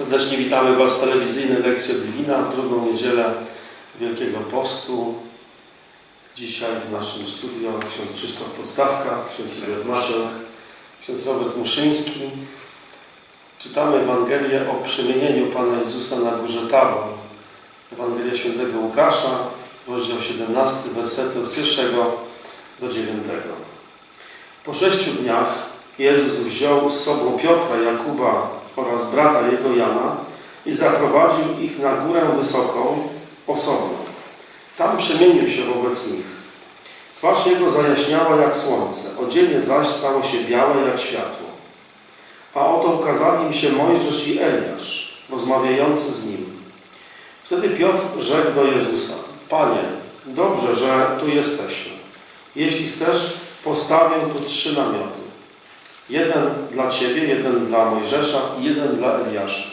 Serdecznie witamy Was w telewizyjnej lekcji od Lwina w drugą niedzielę Wielkiego Postu. Dzisiaj w naszym studio ksiądz Krzysztof Podstawka, ksiądz Józef Maciok, ksiądz Robert Muszyński. Czytamy Ewangelię o przemienieniu Pana Jezusa na górze Tabor. Ewangelia świętego Łukasza, rozdział 17, wersety od 1 do 9. Po sześciu dniach Jezus wziął z sobą Piotra, Jakuba oraz brata jego Jana i zaprowadził ich na górę wysoką, osobno. Tam przemienił się wobec nich. Twarz jego zajaśniała jak słońce, odzienie zaś stało się białe jak światło. A oto ukazali im się Mojżesz i Eliasz, rozmawiający z nim. Wtedy Piotr rzekł do Jezusa, Panie, dobrze, że tu jesteśmy. Jeśli chcesz, postawię tu trzy namioty. Jeden dla Ciebie, jeden dla Mojżesza i jeden dla Eliasza.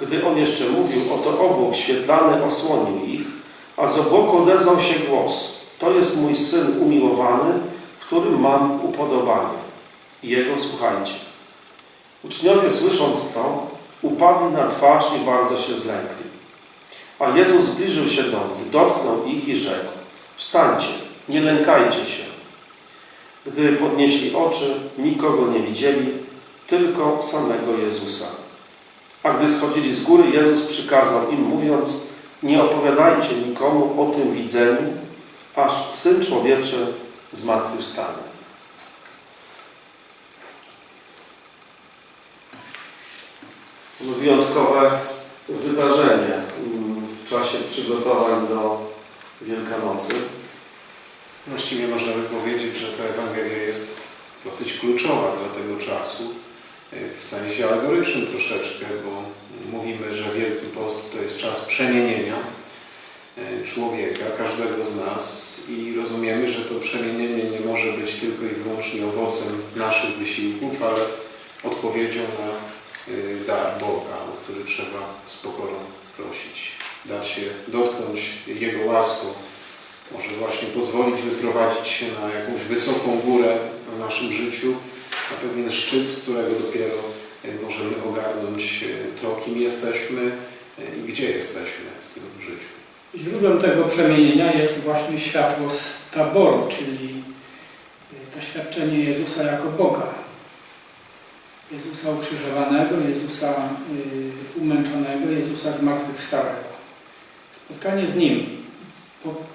Gdy on jeszcze mówił, oto obłok świetlany osłonił ich, a z obłoku odezwał się głos. To jest mój Syn umiłowany, w którym mam upodobanie. Jego słuchajcie. Uczniowie słysząc to, upadli na twarz i bardzo się zlękli. A Jezus zbliżył się do nich, dotknął ich i rzekł, wstańcie, nie lękajcie się. Gdy podnieśli oczy, nikogo nie widzieli, tylko samego Jezusa. A gdy schodzili z góry, Jezus przykazał im, mówiąc, nie opowiadajcie nikomu o tym widzeniu, aż Syn Człowieczy zmartwychwstanie. To wyjątkowe wydarzenie w czasie przygotowań do Wielkanocy. Właściwie można by powiedzieć, że ta Ewangelia jest dosyć kluczowa dla tego czasu, w sensie alegorycznym troszeczkę, bo mówimy, że Wielki Post to jest czas przemienienia e, człowieka, każdego z nas i rozumiemy, że to przemienienie nie może być tylko i wyłącznie owocem naszych wysiłków, ale odpowiedzią na e, dar Boga, o który trzeba z pokorą prosić, dać się dotknąć Jego łaską, może właśnie pozwolić wyprowadzić się na jakąś wysoką górę w naszym życiu, na pewien szczyt, z którego dopiero e, możemy ogarnąć e, to, kim jesteśmy e, i gdzie jesteśmy w tym życiu. Źródłem tego przemienienia jest właśnie światło z taboru, czyli doświadczenie Jezusa jako Boga. Jezusa ukrzyżowanego, Jezusa umęczonego, Jezusa zmartwychwstałego. Spotkanie z Nim,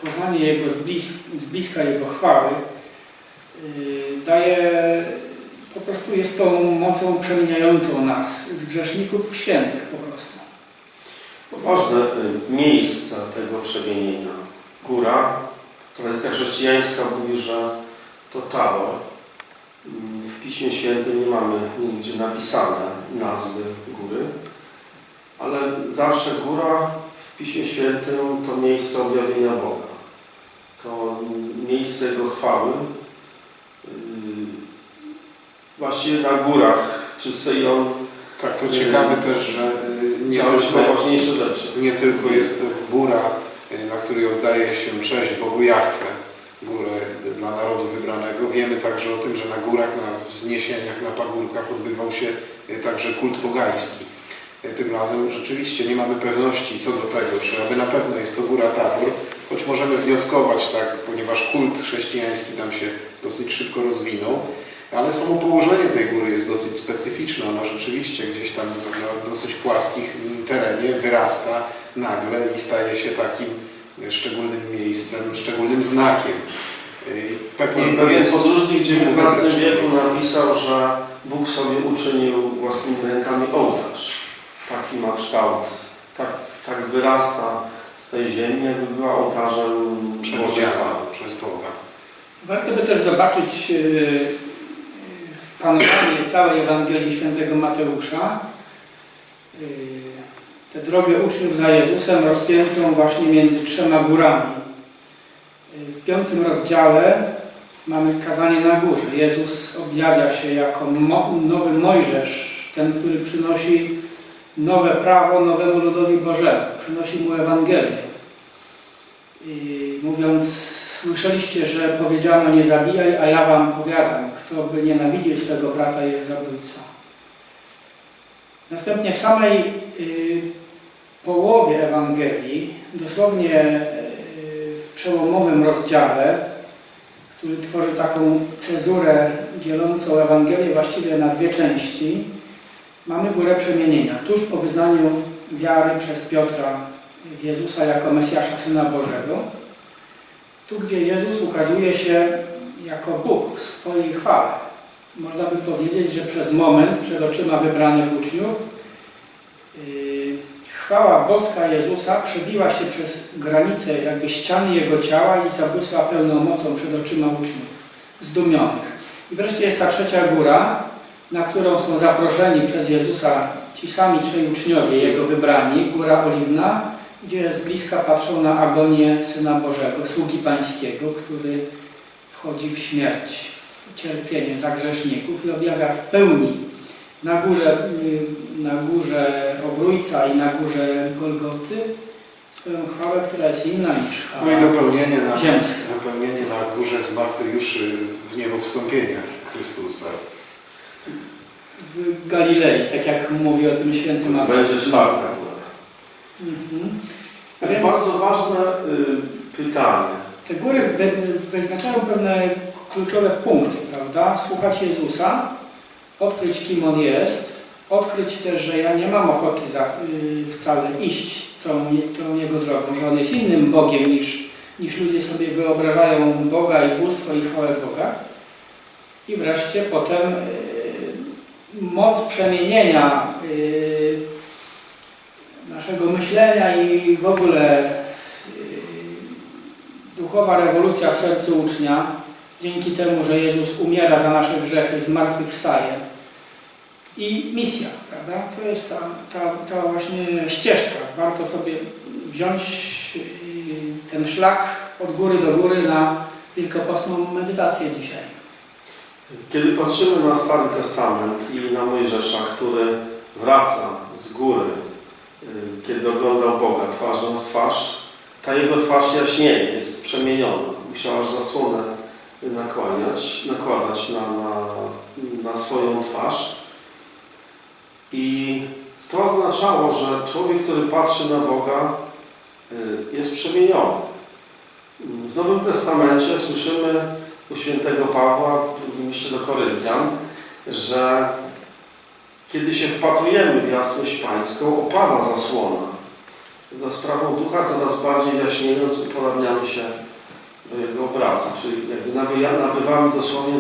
poznanie Jego z, z bliska Jego chwały y, daje, po prostu jest tą mocą przemieniającą nas z grzeszników w świętych po prostu. Ważne y, miejsca tego przemienienia. Góra, tradycja chrześcijańska mówi, że to tabor. W Piśmie Świętym nie mamy nigdzie napisane nazwy góry, ale zawsze góra Piśmie Świętym to miejsce objawienia Boga. To miejsce Jego chwały. Yy, Właściwie na górach, czy Syjon, Tak, to ciekawe też, że y, nie tylko, nie tylko jest góra, na której oddaje się cześć Bogu Jachwę, górę dla narodu wybranego. Wiemy także o tym, że na górach, na wzniesieniach, na pagórkach odbywał się także kult pogański. Y, Tym razem rzeczywiście nie mamy pewności co do tego, czy aby na pewno jest to góra Tabor, choć możemy wnioskować tak, ponieważ kult chrześcijański tam się dosyć szybko rozwinął, ale samo położenie tej góry jest dosyć specyficzne. Ona rzeczywiście gdzieś tam na dosyć płaskich terenie wyrasta nagle i staje się takim szczególnym miejscem, szczególnym znakiem. I Pewnie Pewien podróżnik w XIX wieku miejsce. napisał, że Bóg sobie uczynił własnymi rękami ołtarz. Taki ma kształt. Tak, tak wyrasta z tej ziemi, jakby była ołtarzem Bożego. przez Boga. Warto by też zobaczyć e, panowanie całej Ewangelii Świętego Mateusza. E, Tę drogę uczniów za Jezusem rozpiętą właśnie między trzema górami. E, W piątym rozdziale mamy kazanie na górze. Jezus objawia się jako mo nowy Mojżesz, ten, który przynosi nowe prawo nowemu ludowi Bożemu. Przynosi mu Ewangelię. I mówiąc, słyszeliście, że powiedziano nie zabijaj, a ja wam powiadam, kto by nienawidził swego brata jest zabójcą. Następnie w samej y, połowie Ewangelii, dosłownie y, w przełomowym rozdziale, który tworzy taką cezurę dzielącą Ewangelię właściwie na dwie części, mamy górę przemienienia. Tuż po wyznaniu wiary przez Piotra w Jezusa jako Mesjasza Syna Bożego, tu gdzie Jezus ukazuje się jako Bóg w swojej chwale. Można by powiedzieć, że przez moment przed oczyma wybranych uczniów yy, chwała boska Jezusa przebiła się przez granicę jakby ściany Jego ciała i zabłysła pełną mocą przed oczyma uczniów zdumionych. I wreszcie jest ta trzecia góra, na którą są zaproszeni przez Jezusa ci sami trzej uczniowie, Jego wybrani, Góra Oliwna, gdzie z bliska patrzą na agonię Syna Bożego, sługi Pańskiego, który wchodzi w śmierć, w cierpienie za grzeszników i objawia w pełni na górze, na górze Obrójca i na górze Golgoty swoją chwałę, która jest inna niż No i chwała dopełnienie na, ziemska. dopełnienie na górze zmartwychwstałych w niebo wstąpienia Chrystusa. W Galilei, tak jak mówi o tym święty Mateusz. Będzie czwarta góra. Mhm. To jest więc bardzo ważne y, pytanie. te góry wy, wyznaczają pewne kluczowe punkty, prawda? Słuchać Jezusa, odkryć kim On jest, odkryć też, że ja nie mam ochoty za, y, wcale iść tą, tą Jego drogą, że On jest innym Bogiem niż, niż ludzie sobie wyobrażają Boga i bóstwo i chwałę Boga. I wreszcie potem y, moc przemienienia y, naszego myślenia i w ogóle y, duchowa rewolucja w sercu ucznia, dzięki temu, że Jezus umiera za nasze grzechy, zmartwychwstaje. I misja, prawda? To jest ta, ta, ta właśnie ścieżka. Warto sobie wziąć y, ten szlak od góry do góry na wielkopostną medytację dzisiaj. Kiedy patrzymy na Stary Testament i na Mojżesza, który wraca z góry, y, kiedy oglądał Boga twarzą w twarz, ta jego twarz jaśnieje, jest przemieniona. Musiał aż zasłonę nakłaniać, nakładać na, na, na swoją twarz. I to oznaczało, że człowiek, który patrzy na Boga, y, jest przemieniony. W Nowym Testamencie słyszymy u świętego Pawła w drugim liście do Koryntian, że kiedy się wpatrujemy w jasność pańską, opada zasłona. Za sprawą ducha coraz bardziej jaśniejąc uporabniamy się do jego obrazu, czyli jakby nabywa- nabywamy dosłownie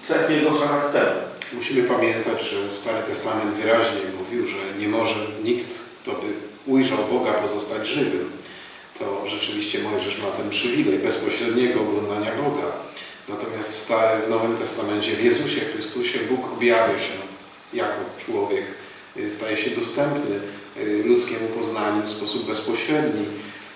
cech jego charakteru. Musimy pamiętać, że Stary Testament wyraźnie mówił, że nie może nikt, kto by ujrzał Boga, pozostać żywym. To rzeczywiście Mojżesz ma ten przywilej bezpośredniego oglądania Boga. Natomiast w, Starym, w Nowym Testamencie, w Jezusie Chrystusie, Bóg objawia się jako człowiek, y, staje się dostępny y, ludzkiemu poznaniu w sposób bezpośredni.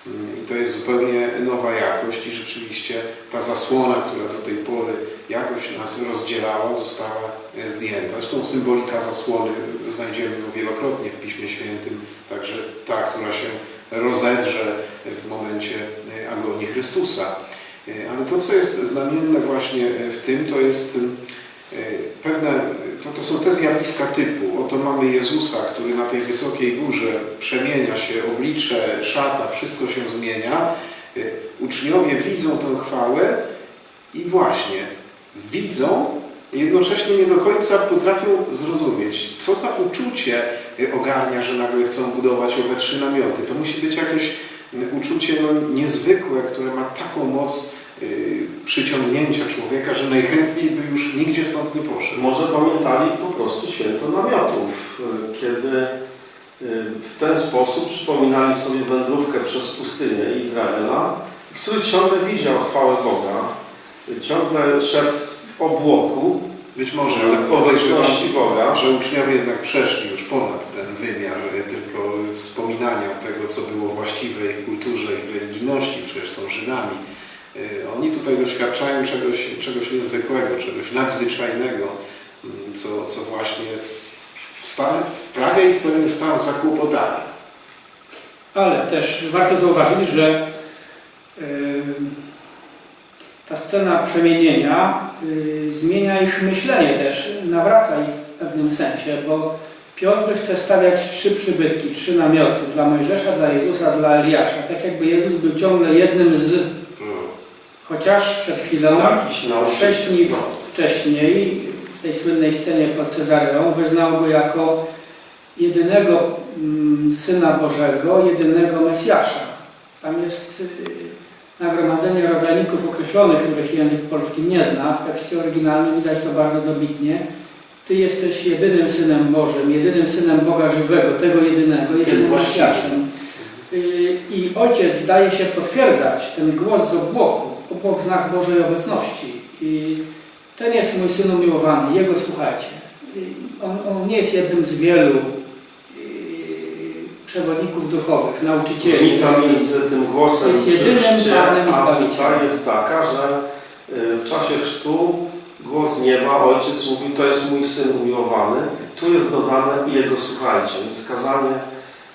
Mm, I to jest zupełnie nowa jakość i rzeczywiście ta zasłona, która do tej pory jakoś nas rozdzielała, została e, zdjęta. Zresztą symbolika zasłony znajdziemy ją wielokrotnie w Piśmie Świętym, także ta, która się rozedrze w momencie agonii Chrystusa. E, Ale to, co jest znamienne właśnie w tym, to jest e, pewne, to, to są te zjawiska typu, oto mamy Jezusa, który na tej wysokiej górze przemienia się, oblicze, szata, wszystko się zmienia. E, Uczniowie widzą tę chwałę i właśnie widzą, jednocześnie nie do końca potrafią zrozumieć, co za uczucie ogarnia, że nagle chcą budować owe trzy namioty. To musi być jakieś uczucie no, niezwykłe, które ma taką moc y, przyciągnięcia człowieka, że najchętniej by już nigdzie stąd nie poszedł. Może pamiętali po prostu święto namiotów, y, kiedy y, w ten sposób przypominali sobie wędrówkę przez pustynię Izraela, który ciągle widział chwałę Boga, ciągle szedł w obłoku, Być może, ale w obecności Boga. że uczniowie jednak przeszli już ponad ten wymiar tylko wspominania tego, co było właściwe ich kulturze, ich religijności, przecież są Żydami. Y, Oni tutaj doświadczają czegoś, czegoś niezwykłego, czegoś nadzwyczajnego, mm, co, co właśnie wsta- wprawia ich w pewien stan zakłopotania. Ale też warto zauważyć, że y, ta scena przemienienia y, zmienia ich myślenie też, nawraca ich w pewnym sensie, bo Piotr chce stawiać trzy przybytki, trzy namioty dla Mojżesza, dla Jezusa, dla Eliasza. Tak jakby Jezus był ciągle jednym z, chociaż przed chwilą, sześć dni wcześniej, w tej słynnej scenie pod Cezareą, wyznał go jako jedynego mm, Syna Bożego, jedynego Mesjasza. Tam jest y, nagromadzenie rodzajników określonych, których język polski nie zna. W tekście oryginalnym widać to bardzo dobitnie. Ty jesteś jedynym Synem Bożym, jedynym Synem Boga żywego, tego jedynego, jedynym. Mesjaszem. I Ojciec daje się potwierdzać ten głos z obłoku, obłok znak Bożej obecności. I ten jest mój Syn umiłowany, Jego słuchajcie. Y, On, on nie jest jednym z wielu y, przewodników duchowych, nauczycieli. Różnica między tym głosem Jest jedynym Panem i Zbawicielem. jest taka, że y, w czasie chrztu głos nieba, ojciec mówi, to jest mój syn umiłowany. Tu jest dodane i jego słuchajcie. Skazanie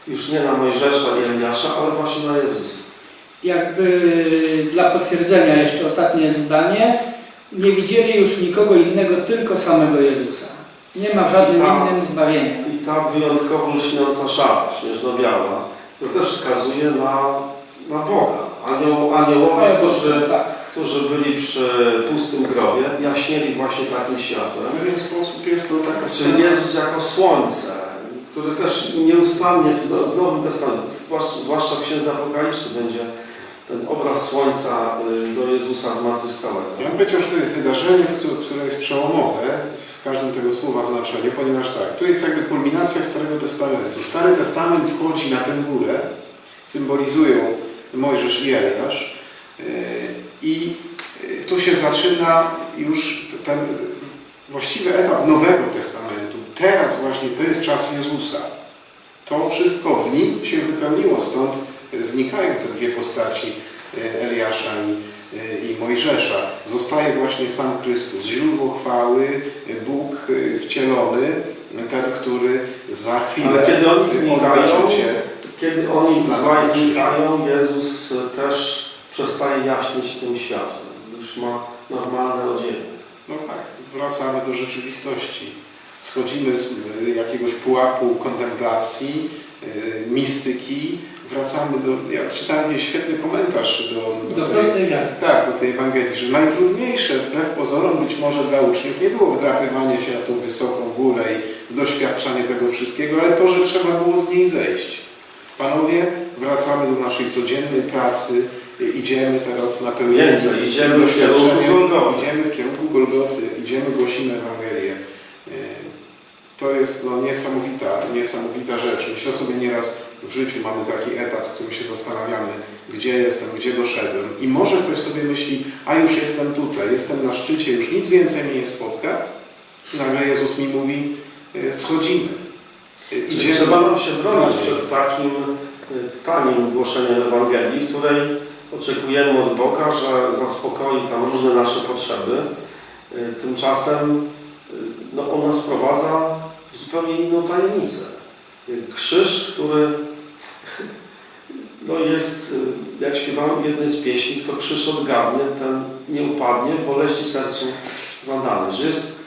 już nie na Mojżesza i Eliasza, ale właśnie na Jezusa. Jakby dla potwierdzenia jeszcze ostatnie zdanie. Nie widzieli już nikogo innego, tylko samego Jezusa. Nie ma w żadnym Tak. innym zbawienia. I ta wyjątkowo lśniąca szata, śnieżno-biała, to też wskazuje na, na Boga. Anioł, aniołowie, którzy, tak. Którzy byli przy pustym grobie, jaśnieli właśnie takim światłem. W pewien sposób jest to taka Czyli scena, Jezus jako słońce, który też nieustannie w Nowym Testamencie, zwłaszcza- w Księdze Apokalipsy, będzie ten obraz słońca y, do Jezusa zmartwychwstałego. Ja bym powiedział, że to jest wydarzenie, które jest przełomowe w każdym tego słowa znaczeniu, ponieważ tak, tu jest jakby kulminacja Starego Testamentu. Stary Testament wchodzi na tę górę, symbolizują Mojżesz i Eliasz yy, i yy, tu się zaczyna już ten właściwy etap Nowego Testamentu. Teraz właśnie to jest czas Jezusa. To wszystko w nim się wypełniło, stąd znikają te dwie postaci yy, Eliasza i i Mojżesza. Zostaje właśnie sam Chrystus, źródło chwały, Bóg y, wcielony, ten, który za chwilę Ale kiedy oni znikają, życie. kiedy oni dwaj znikają, Jezus y, też przestaje jaśnieć tym światłem. Już ma normalne odzienie. No tak, wracamy do rzeczywistości. Schodzimy z y, jakiegoś pułapu kontemplacji, y, mistyki, wracamy do... Ja czytałem świetny komentarz do, Do tej- prostej wiary. Tak, do tej Ewangelii, że najtrudniejsze wbrew pozorom być może dla uczniów nie było wdrapywanie się na tą wysoką górę i doświadczanie tego wszystkiego, ale to, że trzeba było z niej zejść. Panowie, wracamy do naszej codziennej pracy, idziemy teraz na pełnienie Więcej, idziemy w kierunku Golgoty. idziemy w kierunku Golgoty, idziemy, głosimy Ewangelię. Yy, To jest no, niesamowita, niesamowita rzecz. Myślę sobie nieraz w życiu mamy taki etap, w którym się zastanawiamy, gdzie jestem, gdzie doszedłem. I może ktoś sobie myśli, a już jestem tutaj, jestem na szczycie, już nic więcej mnie nie spotka. I nagle Jezus mi mówi, y, schodzimy. Y, Czyli trzeba nam się bronić przed takim tanim głoszeniem Ewangelii, w której oczekujemy od Boga, że zaspokoi tam różne nasze potrzeby. Y, Tymczasem y, no, on nas wprowadza w zupełnie inną tajemnicę. Y, Krzyż, który no, jest, jak śpiewałem w jednej z pieśni, kto krzyż odgadnie, ten nie upadnie, w boleści sercu zadany. Że jest,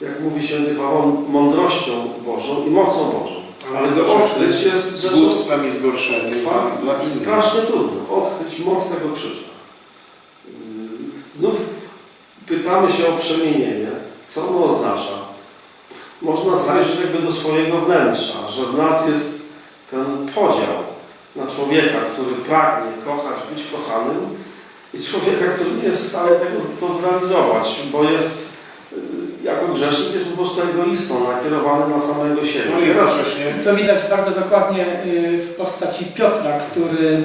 jak mówi święty Paweł, mądrością Bożą i mocą Bożą. Ale go odkryć jest z rzeczą głupstwem i zgorszeniem dla, strasznie trudno. Odkryć moc tego krzyża. Yy, Znów pytamy się o przemienienie. Co ono oznacza? Można zajrzeć jakby do swojego wnętrza, że w nas jest ten podział na człowieka, który pragnie kochać, być kochanym i człowieka, który nie jest w stanie tego to zrealizować, bo jest grzesznik jest po prostu egoistą, nakierowany na samego siebie. No i Teraz jednocześnie To widać bardzo dokładnie y, w postaci Piotra, który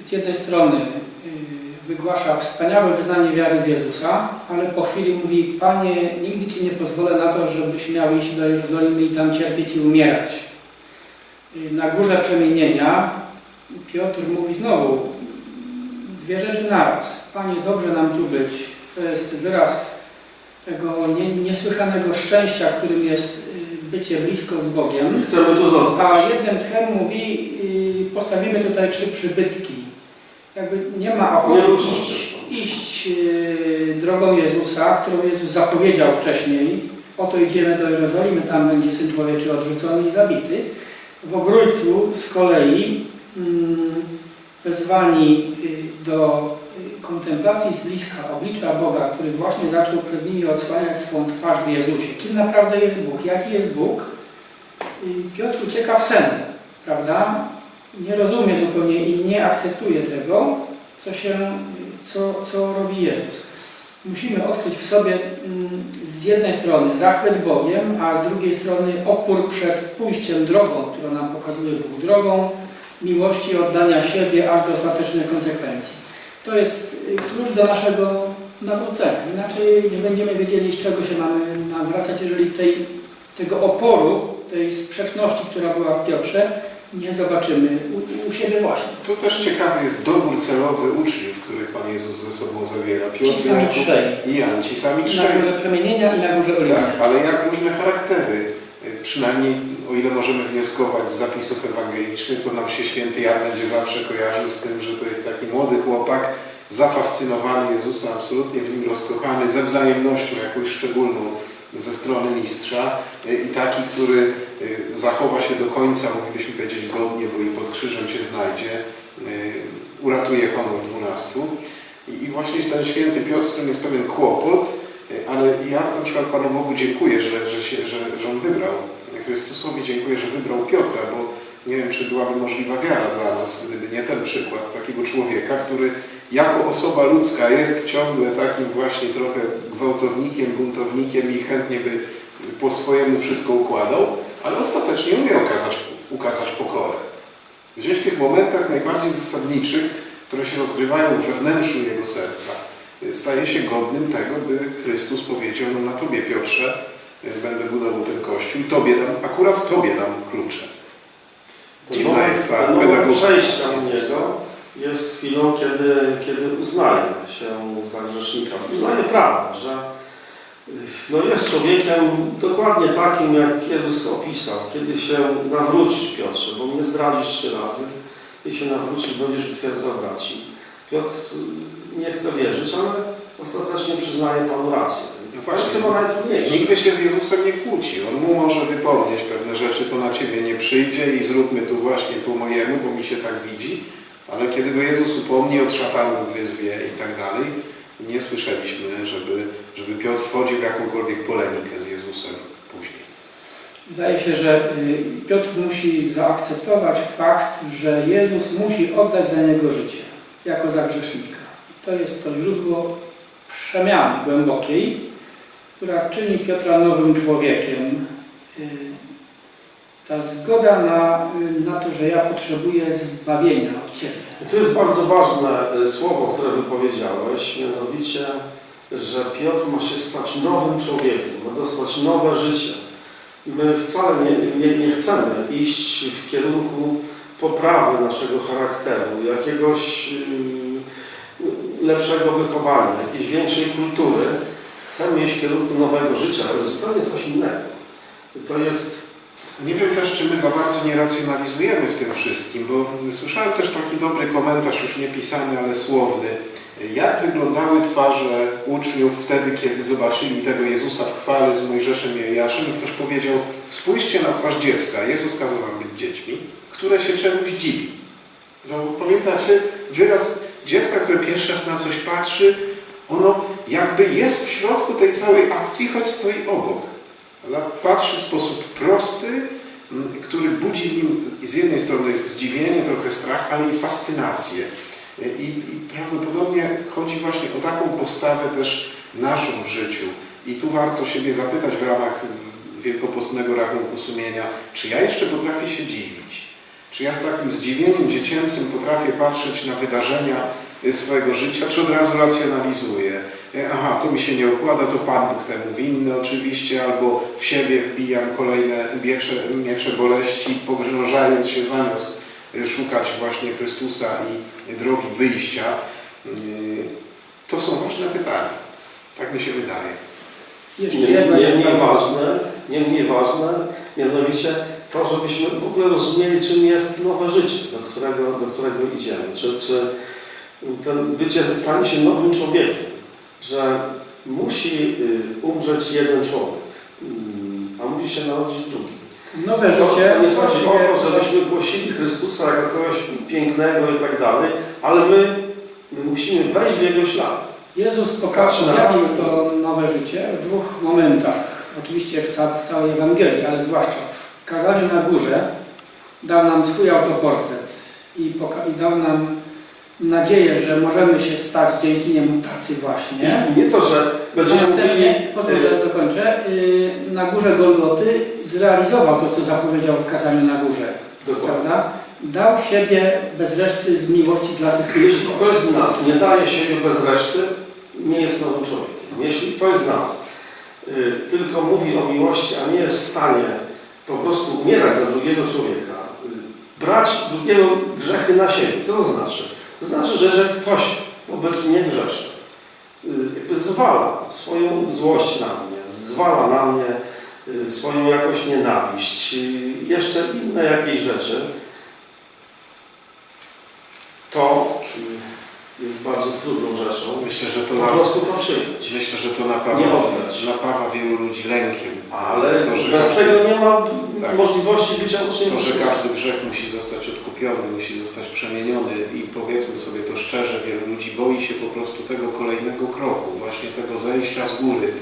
z jednej strony y, wygłasza wspaniałe wyznanie wiary w Jezusa, ale po chwili mówi, Panie, nigdy Ci nie pozwolę na to, żebyś miał iść do Jerozolimy i tam cierpieć i umierać. Y, Na górze przemienienia Piotr mówi znowu dwie rzeczy naraz. Panie, dobrze nam tu być. To jest wyraz tego nie, niesłychanego szczęścia, którym jest y, bycie blisko z Bogiem. chcemy tu zostać. A jednym tchem mówi, y, postawimy tutaj trzy przybytki. Jakby nie ma Nie ochoty ruszą iść, iść y, drogą Jezusa, którą Jezus zapowiedział wcześniej, oto idziemy do Jerozolimy, tam będzie Syn Człowieczy odrzucony i zabity. W Ogrójcu z kolei mm, wezwani do kontemplacji z bliska oblicza Boga, który właśnie zaczął przed nimi odsłaniać swą twarz w Jezusie. Kim naprawdę jest Bóg? Jaki jest Bóg? Piotr ucieka w sen, prawda? Nie rozumie zupełnie i nie akceptuje tego, co, się, co, co robi Jezus. Musimy odkryć w sobie mm, z jednej strony zachwyt Bogiem, a z drugiej strony opór przed pójściem drogą, którą nam pokazuje Bóg, drogą miłości, oddania siebie aż do ostatecznej konsekwencji. To jest klucz do naszego nawrócenia. Inaczej nie będziemy wiedzieli, z czego się mamy nawracać, jeżeli tej, tego oporu, tej sprzeczności, która była w Piotrze, nie zobaczymy u, u siebie właśnie. Tu też ciekawy jest dobór celowy uczniów, których Pan Jezus ze sobą zabiera. Ci Piotr, sami Jakub trzej. i Jan, ci sami Na trzej. górze przemienienia i na górze oliwnej. Tak, ale jak różne charaktery, przynajmniej o ile możemy wnioskować z zapisów ewangelicznych, to nam się święty Jan będzie zawsze kojarzył z tym, że to jest taki młody chłopak, zafascynowany Jezusem, absolutnie w nim rozkochany, ze wzajemnością jakąś szczególną ze strony mistrza y, i taki, który y, zachowa się do końca, moglibyśmy powiedzieć godnie, bo i pod krzyżem się znajdzie, y, uratuje honor dwunastu. I, właśnie ten święty Piotr, z którym jest pewien kłopot, ale ja na przykład Panu Bogu dziękuję, że, że, się, że, że On wybrał. Chrystusowi dziękuję, że wybrał Piotra, bo nie wiem, czy byłaby możliwa wiara dla nas, gdyby nie ten przykład takiego człowieka, który jako osoba ludzka jest ciągle takim właśnie trochę gwałtownikiem, buntownikiem i chętnie by po swojemu wszystko układał, ale ostatecznie umie okazać, ukazać pokorę. Gdzieś w tych momentach najbardziej zasadniczych, które się rozgrywają we wnętrzu jego serca, staje się godnym tego, by Chrystus powiedział, no na Tobie Piotrze będę budował ten Kościół, Tobie dam, akurat Tobie dam klucze. Dziwna moment- jest ta pedagogia przejścia niego jest chwilą, kiedy, kiedy uznaje się za grzesznika. Uznaje prawdę, że no jest człowiekiem dokładnie takim, jak Jezus opisał. Kiedy się nawrócisz, Piotrze, bo mnie zdradzisz trzy razy, kiedy się nawrócisz, będziesz utwierdzał braci. Piotr nie chce wierzyć, ale ostatecznie przyznaje Panu rację. No To jest chyba najtrudniejsze. Nigdy się z Jezusem nie kłóci. On mu może wypomnieć pewne rzeczy, to na Ciebie nie przyjdzie i zróbmy tu właśnie po mojemu, bo mi się tak widzi. Ale kiedy go Jezus upomni, od szatanu wyzwie i tak dalej, nie słyszeliśmy, żeby, żeby Piotr wchodził w jakąkolwiek polemikę z Jezusem później. Wydaje się, że y, Piotr musi zaakceptować fakt, że Jezus musi oddać za niego życie, jako za grzesznika. To jest to źródło przemiany głębokiej, która czyni Piotra nowym człowiekiem. Y, Ta zgoda na, y, na to, że ja potrzebuję zbawienia od Ciebie. I to jest bardzo ważne e, słowo, które wypowiedziałeś, mianowicie, że Piotr ma się stać nowym człowiekiem, ma dostać nowe życie. My wcale nie, nie, nie chcemy iść w kierunku poprawy naszego charakteru, jakiegoś yy, lepszego wychowania, jakiejś większej kultury. Chcemy iść w kierunku nowego życia, jest zupełnie coś innego. To jest Nie wiem też, czy my za bardzo nie racjonalizujemy w tym wszystkim, bo słyszałem też taki dobry komentarz, już nie pisany, ale słowny. Jak wyglądały twarze uczniów wtedy, kiedy zobaczyli tego Jezusa w chwale z Mojżeszem i Eliaszem i ktoś powiedział, spójrzcie na twarz dziecka, Jezus kazał wam być dziećmi, które się czemuś dziwi. Pamiętacie wyraz dziecka, które pierwszy raz na coś patrzy, ono jakby jest w środku tej całej akcji, choć stoi obok. Patrzy w sposób prosty, który budzi w nim z jednej strony zdziwienie, trochę strach, ale i fascynację. I, I prawdopodobnie chodzi właśnie o taką postawę też naszą w życiu. I tu warto siebie zapytać w ramach wielkopostnego rachunku sumienia, czy ja jeszcze potrafię się dziwić? Czy ja z takim zdziwieniem dziecięcym potrafię patrzeć na wydarzenia y, swojego życia, czy od razu racjonalizuję? E, Aha, to mi się nie układa, to Pan Bóg temu winny oczywiście, albo w siebie wbijam kolejne miecze, miecze boleści, pogrążając się zamiast y, szukać właśnie Chrystusa i drogi wyjścia. To są ważne pytania. Tak mi się wydaje. Jeszcze Nie, nie mniej ważne, nie mniej ważne, mianowicie to, żebyśmy w ogóle rozumieli, czym jest nowe życie, do którego, do którego idziemy. Czy, czy ten bycie stanie się nowym człowiekiem, że musi y, umrzeć jeden człowiek. mm, a musi się narodzić drugi. Nowe To, życie to nie chodzi o to, żebyśmy głosili Chrystusa jako kogoś pięknego i tak dalej, ale my, my musimy wejść w Jego ślad. Jezus objawił to nowe życie w dwóch momentach. Oczywiście w, ca w całej Ewangelii, ale zwłaszcza w kazaniu na górze dał nam swój autoportret i, i dał nam nadzieję, że możemy się stać dzięki niemu tacy właśnie. I nie to, że będziemy następnie, pozwól, że dokończę, yy, na górze Golgoty zrealizował to, co zapowiedział w kazaniu na górze, Dokładnie. prawda? Dał siebie bez reszty z miłości dla tych, którzy Jeśli ktoś z nas nie daje siebie bez reszty, nie jest nowym człowiekiem. Jeśli ktoś z nas y, tylko mówi o miłości, a nie jest w stanie po prostu umierać za drugiego człowieka, y, brać drugiego grzechy na siebie, co to znaczy? To znaczy, że jeżeli ktoś wobec mnie grzeszy, y, jakby zwala swoją złość na mnie, zwala na mnie y, swoją jakąś nienawiść, jeszcze inne jakieś rzeczy, to jest bardzo trudną rzeczą. Myślę, że to, Po na, prostu to przyjąć. myślę, że to napawa, Nie oddać. napawa wielu ludzi lękiem. Ale to, że bez każdy, tego nie ma Tak. możliwości bycia uczniem to, że każdy grzech musi zostać odkupiony, musi zostać przemieniony i powiedzmy sobie to szczerze, wielu ludzi boi się po prostu tego kolejnego kroku, właśnie tego zejścia z góry.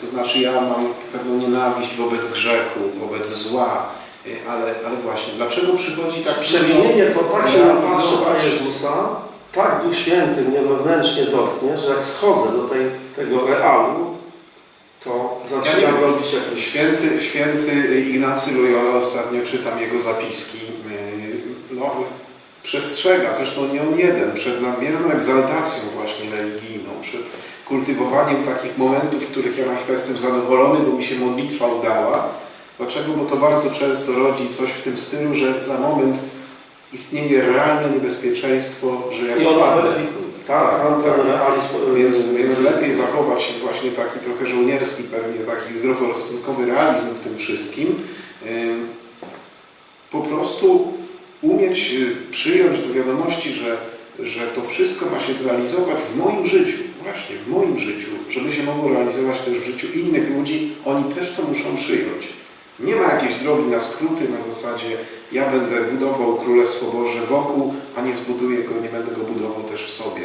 To znaczy ja mam pewną nienawiść wobec grzechu, wobec zła, ale, ale właśnie, dlaczego przychodzi tak Przemienienie to tak się napatrzy realizować? na Jezusa, tak Duch Święty mnie wewnętrznie dotknie, że jak schodzę do tej, tego realu, to zaczynam Ja robić jakieś... Święty, święty Ignacy Loyola, ostatnio czytam jego zapiski, yy, no, przestrzega, zresztą nie on jeden, przed nadmierną egzaltacją właśnie religijną, przed kultywowaniem takich momentów, w których ja na przykład jestem zadowolony, bo mi się modlitwa udała. Dlaczego? Bo to bardzo często rodzi coś w tym stylu, że za moment istnieje realne niebezpieczeństwo, że ja spadnę. Tak, Tak, tam ten realizm... Więc, więc lepiej zachować właśnie taki trochę żołnierski, pewnie taki zdroworozsądkowy realizm w tym wszystkim. Po prostu umieć y, przyjąć do wiadomości, że, że to wszystko ma się zrealizować w moim życiu, właśnie w moim życiu, żeby się mogło realizować też w życiu innych ludzi, oni też to muszą przyjąć. Nie ma jakiejś drogi na skróty na zasadzie ja będę budował Królestwo Boże wokół, a nie zbuduję go, nie będę go budował też w sobie.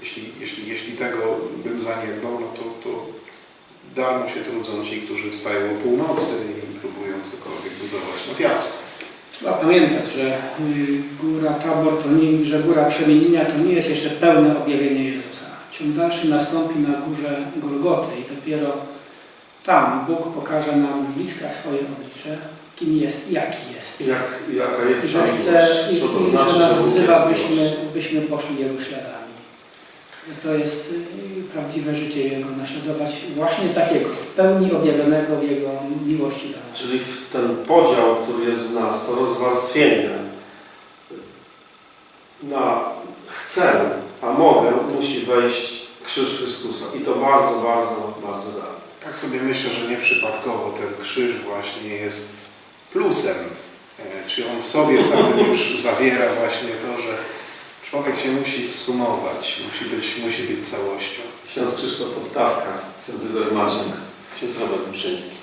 Jeśli, jeśli, jeśli tego bym zaniedbał, no to, to darmo się trudzą ci, którzy wstają o północy i próbują cokolwiek budować na piasku. Trzeba pamiętać, że y, góra Tabor to nie, że góra przemienienia to nie jest jeszcze pełne objawienie Jezusa. Ciąg dalszy nastąpi na górze Golgoty i dopiero tam Bóg pokaże nam z bliska swoje oblicze, kim jest i jaki jest. Jak, jaka jest I że chce i, co to znaczy, że nas wzywa, byśmy, byśmy poszli Jego śladami. To jest y, prawdziwe życie Jego, naśladować właśnie takiego, w pełni objawionego w Jego miłości dla nas. Czyli ten podział, który jest w nas, to rozwarstwienie na chcę, a mogę, musi wejść krzyż Chrystusa. I to bardzo, bardzo, bardzo da. Tak sobie myślę, że nieprzypadkowo ten krzyż właśnie jest plusem. E, Czy on w sobie sam już zawiera właśnie to, że człowiek się musi zsumować, musi być, musi być całością. Ksiądz Krzysztof Podstawka, ksiądz Józef Maciek, ksiądz Robert Muszyński.